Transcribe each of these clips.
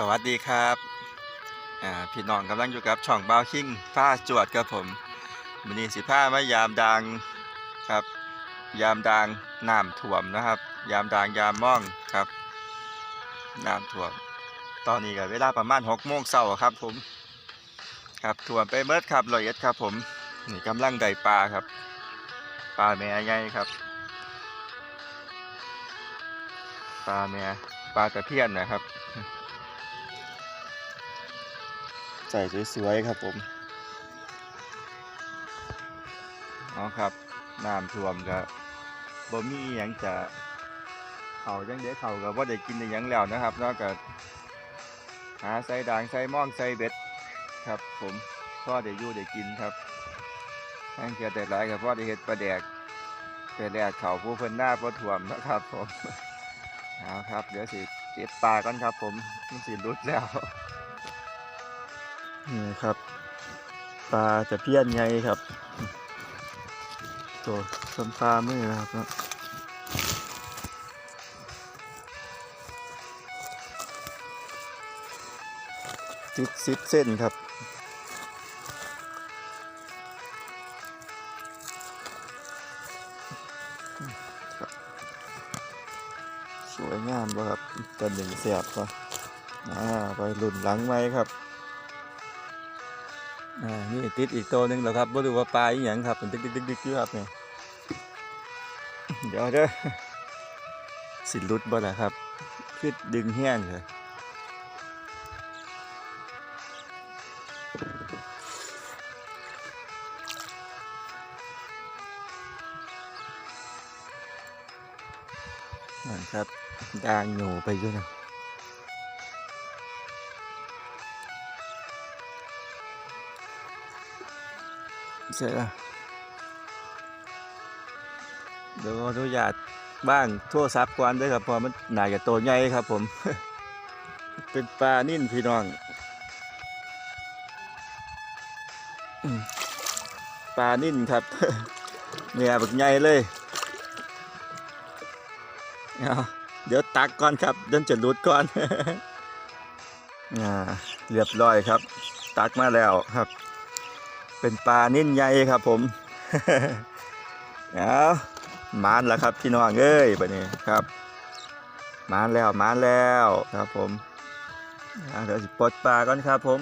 สวัสดีครับอ่าพี่น้องกำลังอยู่กับช่องบาวคิงฟ้าจวดครับผมมินีสิผ้ามายามดังครับ ยามดังน้ำท่วมนะครับ ยามดังยามม่องครับน้ำท่วม ตอนนี้ก็เวลาประมาณหกโมงเช้าครับผม ครับท่วมไปเมิดครับร้อยเอ็ดครับผมนี่กำลังได้ปลาครับปลาแม่ใหญ่ครับปลาแม่ปลาตะเพียนนะครับ ใส่สวยๆครับผมเอาครับน้ำท่วมก็บ่มีอหยังจะเขาจังเด้เขาก็บ่ได้กินได้หยังแล้วนะครับนอกจากหาใส่ด่างใส่หม่องใส่เบ็ดครับ ผมพ่อได้อยู่ได้กินครับทั้งเกียแต่หลายกับพ่อได้เฮ็ดปลาแดกไปแลกเขาผู้เพิ่นหน้าบ่ท่วมนะครับผมเอาครับ เดี๋ยวสิเก็บปลาก่อนครับ ผมมันสิรุดแล้ว นี่ครับปลาจะเพี้ยนไงครับตัวส้นปลามือนะครับสิบสิบเส้นครับสวยงามบ่ครับตอนหนึ่งเสียบป่ะอ่าไปรุ่นหลังไหมครับ อ่านี่ติดอีกตัวหนึ่งแล้วครับบ่รู้ว่าปลาอีหยังครับมันดึกดึกดึกดึกอยู่ครับเนี่ยเดี๋ยวเด้อสิลุดบ่ล่ะครับคือดึงแห้งเลยนั่นครับดางอยู่ไปอยู่นะ ใช่ละเดี๋ยวอนุญาตบ้างโทั่วซับกวนด้วยครับเพอมันหนาจะโตใหญ่ครับผม เป็นปลานิ่นพี่น้องปลานิ่นครับเนี่ยบักใหญ่เลยเดี๋ยวตักก่อนครับเดินจะรุดก่อนอเรียบร้อยครับ ตักมาแล้วครับ เป็นปลานิ่นใหญ่ครับผมเอามานแล้วครับพี่น้องเอ้ยบัดนี้ครับมานแล้วมานแล้วครับผมเดี๋ยวสิปลดปลาก่อนครับผม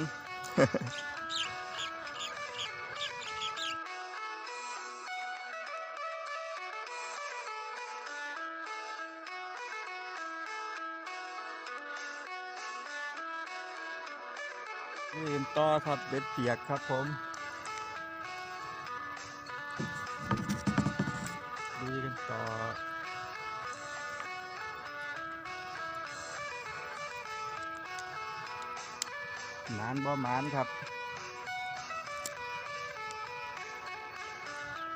นี่ต่อครับเบ็ดเปียกครับผม ต่อหมานบ่หมานครับ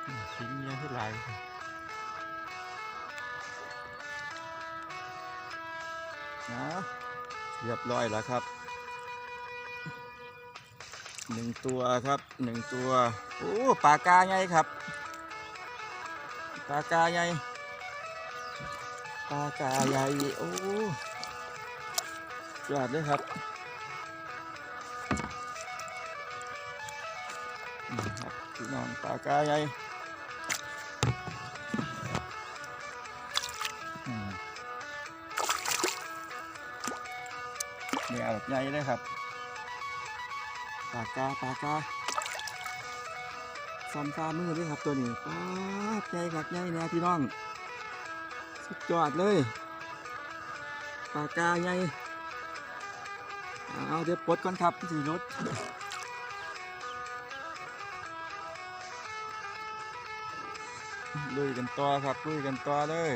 อืมชิ้นเนี้ยที่ไรนะเรียบร้อยแล้วครับหนึ่งตัวครับหนึ่งตัวโอ้ปลากาใหญ่ครับ ปลากาใหญ่ปลากาใหญ่โอ้ยอดเลยครับนี่ครับพี่น้องปลากาใหญ่เนี่ยแบบใหญ่เลยครับปลากาปลากา ซ้ำฟ้ามือด้วยครับตัวนี้ป้าดใหญ่ครับใหญ่แน่พี่น้อง สุดยอดเลยปากกาใหญ่เอาเดี๋ยวปลดก่อนครับพี่สีรถลุยกันต่อครับลุยกันต่อเลย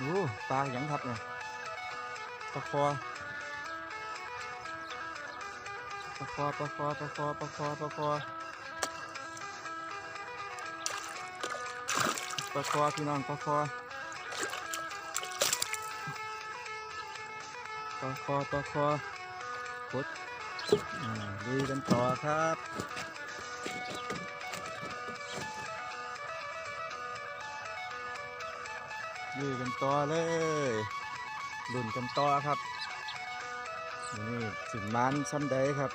โอ้ตาหยังครับเนี่ยปลาคอปลาคอปลาคอปลาคอปลาคอปลาคอปลคอพี่น้องปลาคอปลาคอปลาคอกดดูกันต่อครับ ลุยกันต่อเลยลุ่นกันต่อครับนี่สินมันซ้ำใดครับ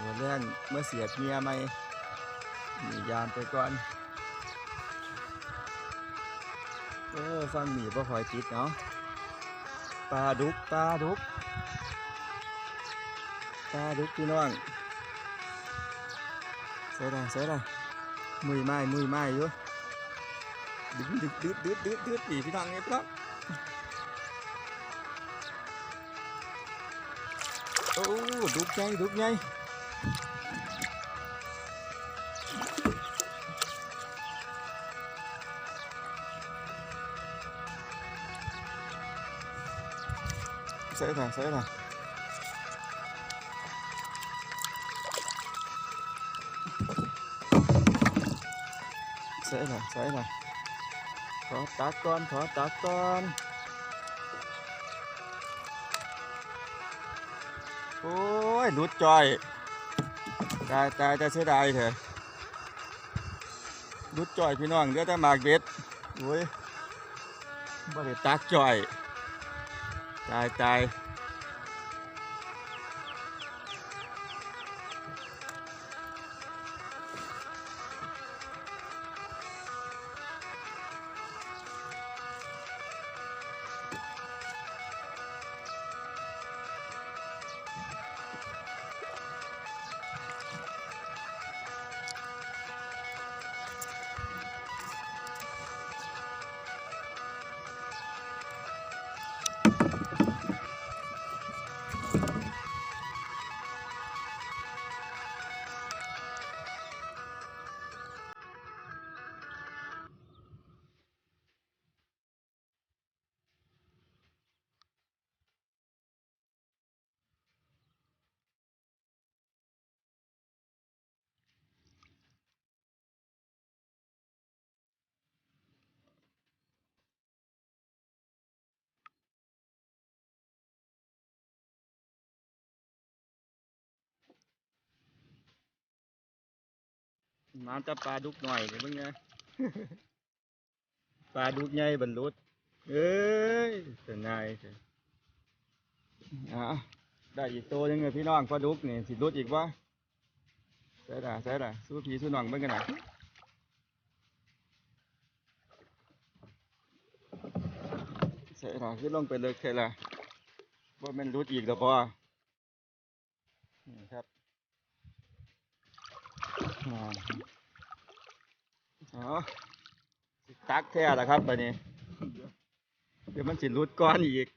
เดี๋ยวเรื่องเมื่อเสียเมียไหมมียามไปก่อนโอ้ฟังหมีบ่คอยติดเนาะปลาดุกปลาดุกปลาดุกพี่น้องใส่ได้ใส่ได้วมุยไม้มุยไม้อยู่ดึกดึกดึกดึกดึกดึกดีพี่น้องนี่พี่น้องโอ้ดุกใหญ่ดุกให sẽ là sẽ là sẽ là sẽ là thở tá con thở tá con ôi, lút trời tay tay tay sẽ đài thế lút trời phi noang nữa ta, mạc biết ui. Bà tác tát trời มา มาจะปลาดุกหน่อยเดี๋ยวมึงไงปลาดุกใหญ่บรรลุดเอ้ยเป็นไงเถอะอะได้อีกตัวหนึงเลยพี่น้องปลาดุกนี่สิรุดอีกวะใส่ด่าใส่ด่าสู้ผีสู้น้องเบิ่งกันหน่อยใส่ด่าขึ้นลงไปเลยแค่ละว่ามันรุดอีกแล้วปะนี่ครับ อ๋อสตักแท้ละครับบัดนี้ เดี๋ยวมันสิรุดก้อนอีก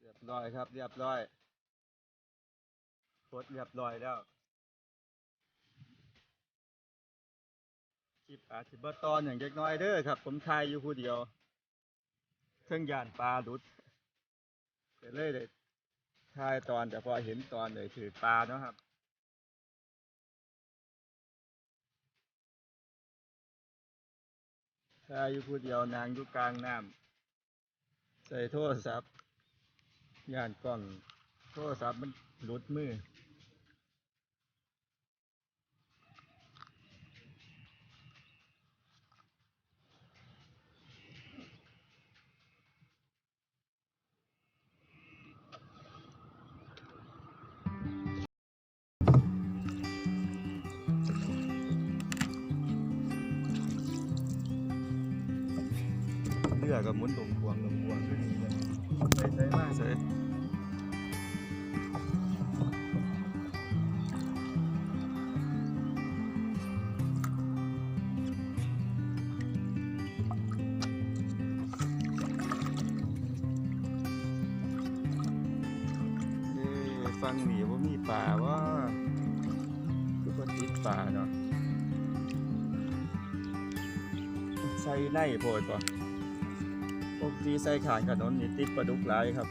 เรียบร้อยครับ เรียบร้อยโคตรเรียบร้อยแล้วคลิปอาจสิบ่ตอนอย่างเล็กน้อยเด้อครับ ผมถ่ายอยู่ผู้เดียวเครื่องยานปลาลุดเลยได้ถ่ายตอนแต่พอเห็นตอนเลยถือปลาเนาะครับ ชายอยู่ผู้เดียวนางอยู่กลางน้ำใส่โทรศัพท์ย่านกล้อง โทรศัพท์มันหลุดมือ รือกับมุนตรงควงตรงควงขึ้นนี่เลยใส่ใส่มากใส่ฟังหนีว่ามีป่าว่าคือคนติดป่าเนาะใส่ไล่โพดก่อน ปกติใส่ขางถนนนี่ติดปลาดุกหลายครับ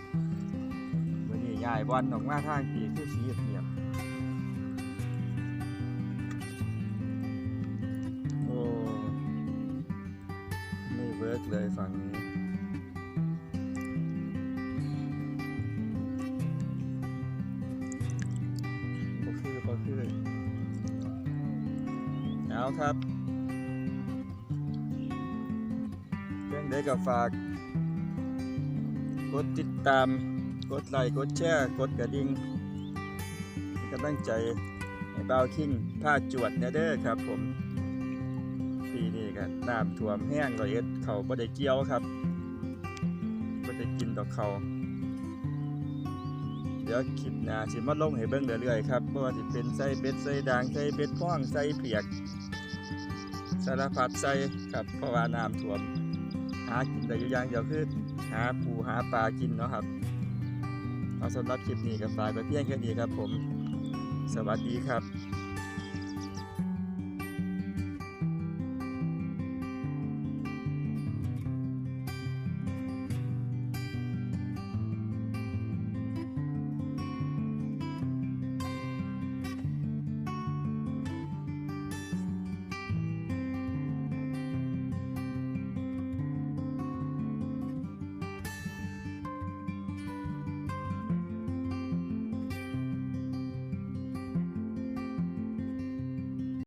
วันนี้ยายบอลออกมาทางปีคือสีเงียบๆโอ้ไม่เวิร์กเลยฝั่งนี้บ่คือบ่คือเอาครับเพื่อนได้กับฝาก กดติดตาม กดไลค์ กดแชร์ กดกระดิ่งเป็นกำลังใจให้บ่าวคิงผ้าจวดเด้อครับ ผมปีนี้ก็น้ำท่วมแห้งร้อยเอ็ดเขาบ่ได้เกี่ยวครับบ่ได้กินดอกเขาเดี๋ยวคลิปหน้าสิมาลงให้เบิ่งเรื่อยๆครับบ่ว่าสิเป็นใส่เบ็ดใส่ด่างใส่เบ็ดพ่องใส่เปียกสารพัดใส่ครับเพราะว่าน้ำท่วม หากินได้อยู่อย่างเดียวคือ หาปูหาปลากินเนาะครับเอาสำหรับคลิปนี้ก็ฝากไปเพียงแค่นี้ครับผม สวัสดีครับ